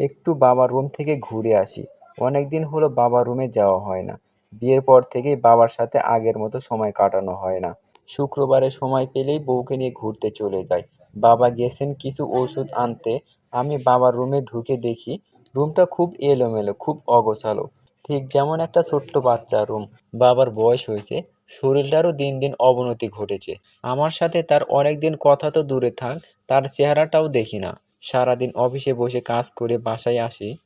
একটু বাবার রুম থেকে ঘুরে আসি। অনেক দিন হলো বাবার রুমে যাওয়া হয় না। বিয়ের পর থেকেই বাবার সাথে আগের মতো সময় কাটানো হয় না। শুক্রবারে সময় পেলেই বউকে নিয়ে ঘুরতে চলে যাই। বাবা গেছেন কিছু ওষুধ আনতে। আমি বাবার রুমে ঢুকে দেখি রুমটা খুব এলোমেলো, খুব অগোছালো। ঠিক যেমন একটা ছোট্ট বাচ্চা রুম। বাবার বয়স হয়েছে। শরীরটারও দিন দিন অবনতি ঘটেছে। আমার সাথে তার অনেক দিন কথা তো দূরে থাক, তার চেহারাটাও দেখি না। সারাদিন অফিসে বসে কাজ করে বাসায় আসি।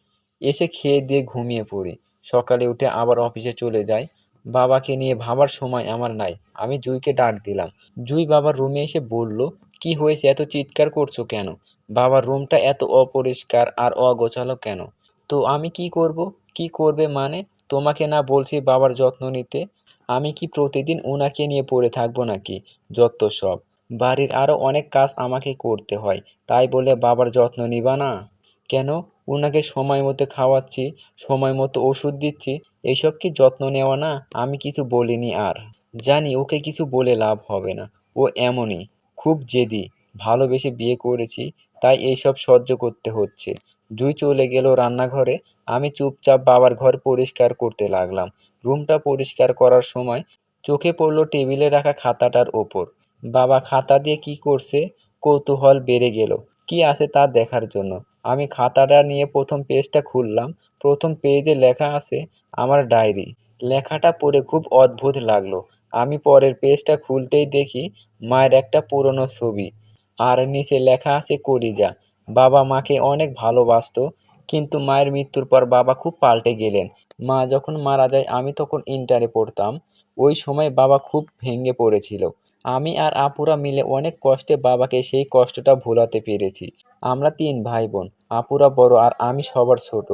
এসে খেয়ে দিয়ে ঘুমিয়ে পড়ি। সকালে উঠে আবার অফিসে চলে যাই। বাবাকে নিয়ে ভাবার সময় আমার নাই। আমি জুইকে ডাক দিলাম। জুই বাবার রুমে এসে বলল, কি হয়েছে? এত চিৎকার করছ কেন? বাবার রুমটা এত অপরিষ্কার আর অগোছালো কেন? তো আমি কি করব? কি করবে মানে? তোমাকে না বলছি বাবার যত্ন নিতে? আমি কি প্রতিদিন ওনাকে নিয়ে পড়ে থাকব নাকি? যত সব। বাড়ির আরও অনেক কাজ আমাকে করতে হয়। তাই বলে বাবার যত্ন নিবা না? কেন? ওনাকে সময় মতো খাওয়াচ্ছি, সময় মতো ওষুধ দিচ্ছি এইসব কি যত্ন নেওয়া না? আমি কিছু বলিনি আর। জানি ওকে কিছু বলে লাভ হবে না। ও এমনই, খুব জেদি, ভালোবেসে বিয়ে করেছি, তাই এইসব সহ্য করতে হচ্ছে। জুই চলে গেল রান্নাঘরে, আমি চুপচাপ বাবার ঘর পরিষ্কার করতে লাগলাম। রুমটা পরিষ্কার করার সময় চোখে পড়ল টেবিলে রাখা খাতাটার ওপর। বাবা খাতা দিয়ে কি করছে? কৌতূহল বেড়ে গেল। কি আছে তা দেখার জন্য। আমি খাতাটা নিয়ে প্রথম পেজটা খুললাম। প্রথম পেজে লেখা আছে আমার ডায়েরি। লেখাটা পড়ে খুব অদ্ভুত লাগল। আমি পরের পেজটা খুলতেই দেখি মায়ের একটা পুরনো ছবি। আর নিচে লেখা আছে কলিজা বাবা মাকে অনেক ভালোবাসতো। কিন্তু মায়ের মৃত্যুর পর বাবা খুব পাল্টে গেলেন। মা যখন মারা যায়, আমি তখন ইন্টারে পড়তাম। ওই সময় বাবা খুব ভেঙে পড়েছিল। আমি আর আপুরা মিলে অনেক কষ্টে বাবাকে সেই কষ্টটা ভোলাতে পেরেছি। আমরা তিন ভাই বোন আপুরা বড় আর আমি সবার ছোট।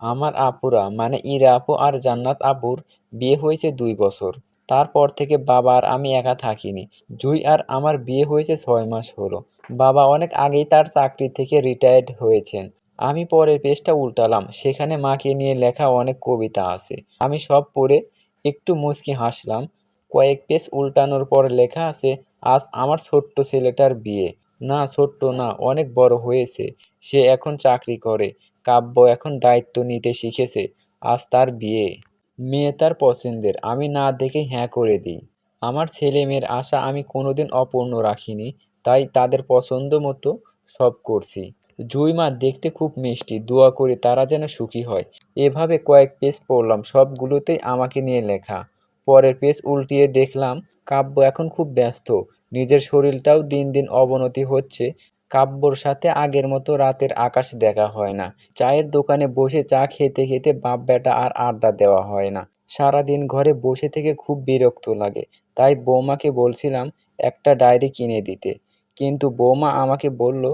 আমার আপুরা মানে ইরা আপু আর জান্নাত আপুর, বিয়ে হয়েছে দুই বছর। তারপর থেকে বাবা আর আমি একা থাকিনি। জুই আর আমার বিয়ে হয়েছে ছয় মাস হলো। বাবা অনেক আগেই তার চাকরি থেকে রিটায়ার্ড হয়েছেন। আমি পরের পেজটা উল্টালাম। সেখানে মাকে নিয়ে লেখা অনেক কবিতা আছে। আমি সব পড়ে একটু মুচকি হাসলাম। কয়েক পেজ উল্টানোর পর লেখা আছে, আজ আমার ছোট্ট ছেলেটার বিয়ে। না, ছোট্ট না, অনেক বড় হয়েছে। সে এখন চাকরি করে। কাব্য এখন দায়িত্ব নিতে শিখেছে। আজ তার বিয়ে। মেয়ে তার পছন্দের। আমি না দেখে হ্যাঁ করে দিই। আমার ছেলে মেয়ের আশা আমি কোনোদিন অপূর্ণ রাখিনি। তাই তাদের পছন্দ মতো সব করছি। জুই মা দেখতে খুব মিষ্টি, দোয়া করি তারা যেন সুখী হয়। এভাবে কয়েক পেজ পড়লাম সবগুলোতেই আমাকে নিয়ে লেখা। পরের পেজ উল্টিয়ে দেখলাম, কাব্য এখন খুব ব্যস্ত। নিজের শরীরটাও দিন দিন অবনতি হচ্ছে। কাব্যর সাথে আগের মতো রাতের আকাশ দেখা হয় না। চায়ের দোকানে বসে চা খেতে খেতে বাপ বেটা আর আড্ডা দেওয়া হয় না। সারাদিন ঘরে বসে থেকে খুব বিরক্ত লাগে। তাই বৌমাকে বলছিলাম, একটা ডায়েরি কিনে দিতে। কিন্তু বৌমা আমাকে বলল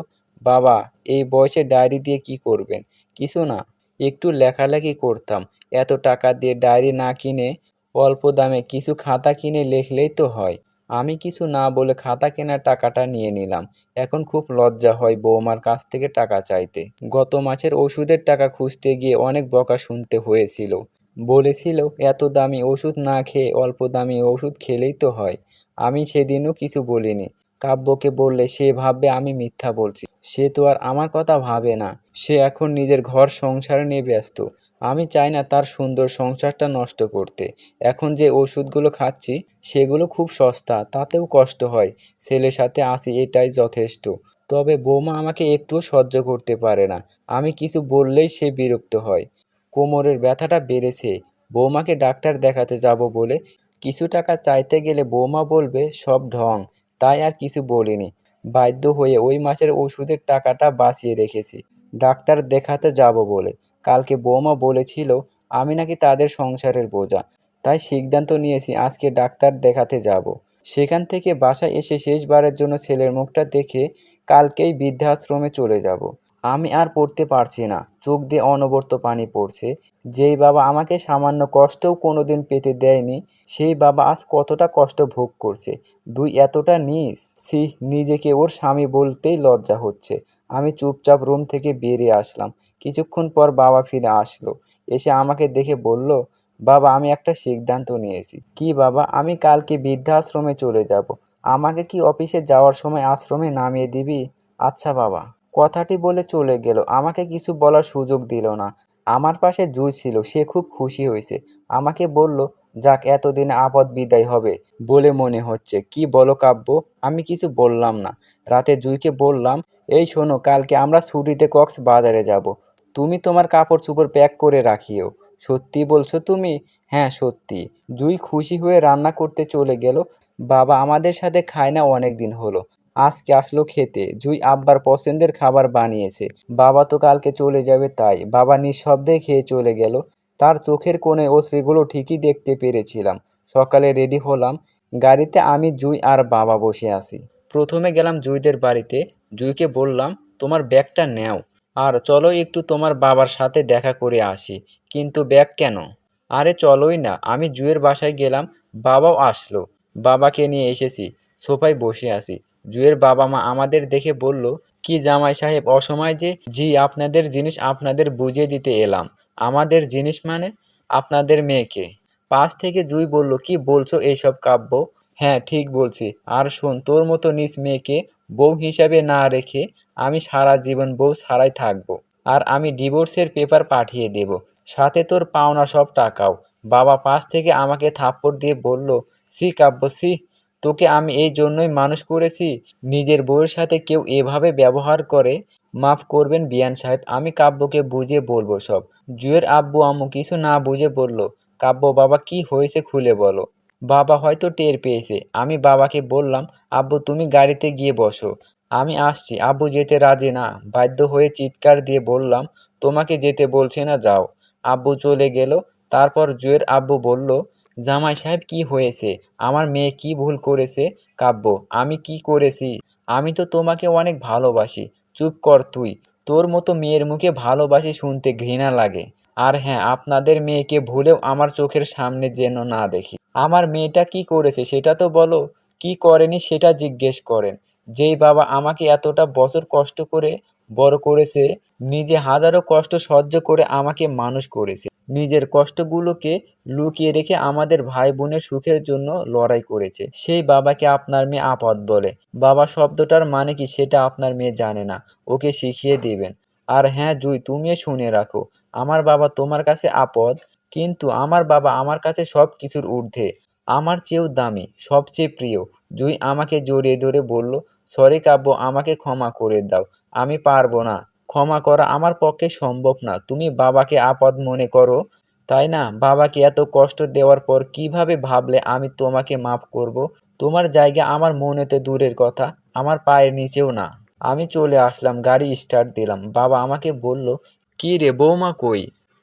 বাবা, এই বয়সে ডায়েরি দিয়ে কি করবেন? কিছু না, একটু লেখালেখি করতাম। এত টাকা দিয়ে ডায়েরি না কিনে অল্প দামে কিছু খাতা কিনে লিখলেই তো হয়। আমি কিছু না বলে খাতা কেনার টাকাটা নিয়ে নিলাম। এখন খুব লজ্জা হয় বৌমার কাছ থেকে টাকা চাইতে। গত মাসের ওষুধের টাকা খুঁজতে গিয়ে অনেক বকা শুনতে হয়েছিল। বলেছিল, এত দামি ওষুধ না খেয়ে অল্প দামি ওষুধ খেলেই তো হয়। আমি সেদিনও কিছু বলিনি। কাব্যকে বললে, সে ভাববে আমি মিথ্যা বলছি। সে তো আর আমার কথা ভাবে না। সে এখন নিজের ঘর সংসারে নিয়ে ব্যস্ত। আমি চাই না তার সুন্দর সংসারটা নষ্ট করতে। এখন যে ওষুধগুলো খাচ্ছি, সেগুলো খুব সস্তা, তাতেও কষ্ট হয়। ছেলের সাথে আসি, এটাই যথেষ্ট। তবে বৌমা আমাকে একটুও সহ্য করতে পারে না। আমি কিছু বললেই সে বিরক্ত হয়। কোমরের ব্যথাটা বেড়েছে। বৌমাকে ডাক্তার দেখাতে যাব বলে কিছু টাকা চাইতে গেলে বৌমা বলবে, সব ঢং। তাই আর কিছু বলিনি। বাধ্য হয়ে ওই মাসের ওষুধের টাকাটা বাঁচিয়ে রেখেছি। ডাক্তার দেখাতে যাব বলে। কালকে বৌমা বলেছিল, আমি নাকি তাদের সংসারের বোঝা। তাই সিদ্ধান্ত নিয়েছি আজকে ডাক্তার দেখাতে যাব। সেখান থেকে বাসায় এসে শেষবারের জন্য ছেলের মুখটা দেখে কালকেই বৃদ্ধাশ্রমে চলে যাব। আমি আর পড়তে পারছি না। চোখ দিয়ে অনবরত পানি পড়ছে। যেই বাবা আমাকে সামান্য কষ্টও কোনো দিন পেতে দেয়নি, সেই বাবা আজ কতটা কষ্ট ভোগ করছে। দুই এতটা নিস সি নিজেকে ওর স্বামী বলতেই লজ্জা হচ্ছে। আমি চুপচাপ রুম থেকে বেরিয়ে আসলাম। কিছুক্ষণ পর বাবা ফিরে আসলো। এসে আমাকে দেখে বলল, বাবা, আমি একটা সিদ্ধান্ত নিয়েছি। কি বাবা, আমি কালকে বৃদ্ধাশ্রমে চলে যাব। আমাকে কি অফিসে যাওয়ার সময় আশ্রমে নামিয়ে দিবি? আচ্ছা বাবা। কথাটি বলে চলে গেল। আমাকে কিছু বলার সুযোগ দিল না। আমার পাশে জুই ছিল, সে খুব খুশি হয়েছে। আমাকে বলল, যাক, এতদিনে আপদ বিদায় হবে বলে মনে হচ্ছে। কি বলো কাব্য? আমি কিছু বললাম না রাতে জুইকে বললাম, এই শোনো, কালকে আমরা ছুটিতে কক্স বাজারে যাব। তুমি তোমার কাপড় চোপড় প্যাক করে রাখিও। সত্যি বলছো তুমি? হ্যাঁ সত্যি জুই খুশি হয়ে রান্না করতে চলে গেল। বাবা আমাদের সাথে খায় না অনেক দিন হলো। আজকে আসলো খেতে। জুই আব্বার পছন্দের খাবার বানিয়েছে। বাবা তো কালকে চলে যাবে তাই। বাবা নিঃশব্দে খেয়ে চলে গেল। তার চোখের কোণে অশ্রুগুলো ঠিকই দেখতে পেরেছিলাম। সকালে রেডি হলাম। গাড়িতে আমি, জুই আর বাবা বসে আছি। প্রথমে গেলাম জুইদের বাড়িতে। জুইকে বললাম, তোমার ব্যাগটা নেও। আর চলো একটু তোমার বাবার সাথে দেখা করে আসি। কিন্তু ব্যাগ কেন? আরে চলোই না। আমি জুয়ের বাসায় গেলাম। বাবাও আসলো। বাবাকে নিয়ে এসেছি। সোফায় বসে আছি। জুয়ের বাবা মা আমাদের দেখে বলল, কি জামাই সাহেব, অসময় যে, জি, আপনাদের জিনিস আপনাদের বুঝিয়ে দিতে এলাম। আমাদের জিনিস মানে আপনাদের মেয়েকে। পাশ থেকে জুই বলল, কি বলছো এইসব কাব্য? হ্যাঁ ঠিক বলছি। আর শোন, তোর মতো নিজ মেয়েকে বউ হিসাবে না রেখে আমি সারা জীবন বউ ছাড়াই থাকব। আর আমি ডিভোর্সের পেপার পাঠিয়ে দেব। সাথে তোর পাওনা সব টাকাও। বাবা পাশ থেকে আমাকে থাপ্পড় দিয়ে বলল, সি কাব্য, সি। তোকে আমি এই জন্যই মানুষ করেছি, নিজের বউয়ের সাথে কেউ এভাবে ব্যবহার করে মাফ করবেন বিয়ান সাহেব। আমি কাব্যকে বুঝিয়ে বলব সব। জুয়ের আব্বু আম্মু কিছু না বুঝে বলল, কাব্য বাবা কি হয়েছে খুলে বলো। বাবা হয়তো টের পেয়েছে। আমি বাবাকে বললাম, আব্বু তুমি গাড়িতে গিয়ে বসো। আমি আসছি। আব্বু যেতে রাজি না। বাধ্য হয়ে চিৎকার দিয়ে বললাম, তোমাকে যেতে বলছে না, যাও। আব্বু চলে গেল। তারপর জুয়ের আব্বু বলল জামাই সাহেব কি হয়েছে? আমার মেয়ে কি ভুল করেছে? কাব্য, আমি কি করেছি? আমি তো তোমাকে অনেক ভালোবাসি। চুপ কর তুই। তোর মতো মেয়ের মুখে ভালোবাসি শুনতে ঘৃণা লাগে। আর হ্যাঁ আপনাদের মেয়েকে ভুলেও আমার চোখের সামনে যেন না দেখি। আমার মেয়েটা কি করেছে সেটা তো বলো। কি করেনি সেটা জিজ্ঞেস করেন। যেই বাবা আমাকে এতটা বছর কষ্ট করে বড় করেছে, নিজে হাজারো কষ্ট সহ্য করে আমাকে মানুষ করেছে। নিজের কষ্টগুলোকে লুকিয়ে রেখে আমাদের ভাই বোনের সুখের জন্য লড়াই করেছে। সেই বাবাকে আপনার মেয়ে আপদ বলে। বাবা শব্দটার মানে কি সেটা আপনার মেয়ে জানে না। ওকে শিখিয়ে দিবেন। আর হ্যাঁ জুই, তুমিও শুনে রাখো। আমার বাবা তোমার কাছে আপদ, কিন্তু আমার বাবা আমার কাছে সব কিছুর ঊর্ধ্বে। আমার চেয়েও দামি, সবচেয়ে প্রিয়। জুই আমাকে জড়িয়ে ধরে বলল, সরি কাব্য, আমাকে ক্ষমা করে দাও। আমি পারব না। ক্ষমা করা আমার পক্ষে সম্ভব না। তুমি বাবাকে আপদ মনে করো? তাই না? বাবাকে এত কষ্ট দেওয়ার পর কীভাবে ভাবলে আমি তোমাকে মাফ করব? তোমার জায়গা আমার মনেতে দূরের কথা, আমার পায়ের নিচেও না। আমি চলে আসলাম, গাড়ি স্টার্ট দিলাম। বাবা আমাকে বলল, কি রে, বৌমা কই?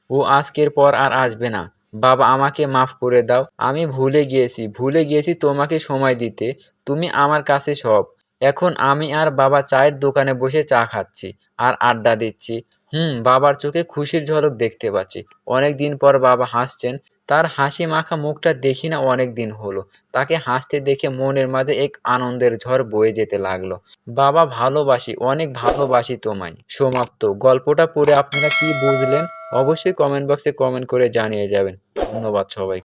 ও আজকের পর আর আসবে না। বাবা, আমাকে মাফ করে দাও। আমি ভুলে গিয়েছি ভুলে গিয়েছি তোমাকে সময় দিতে। তুমি আমার কাছে সব। এখন আমি আর বাবা চায়ের দোকানে বসে চা খাচ্ছি আর আড্ডা দিচ্ছি। হুম, বাবার চোখে খুশির ঝলক দেখতে পাচ্ছি। অনেক দিন পর বাবা হাসছেন তার হাসি মাখা মুখটা দেখি না অনেক দিন হলো। তাকে হাসতে দেখে মনের মাঝে এক আনন্দের ঝড় বয়ে যেতে লাগল। বাবা ভালোবাসি, অনেক ভালোবাসি তোমায়। সমাপ্ত। গল্পটা পড়ে আপনারা কি বুঝলেন? অবশ্যই কমেন্ট বক্সে কমেন্ট করে জানিয়ে যাবেন। ধন্যবাদ সবাই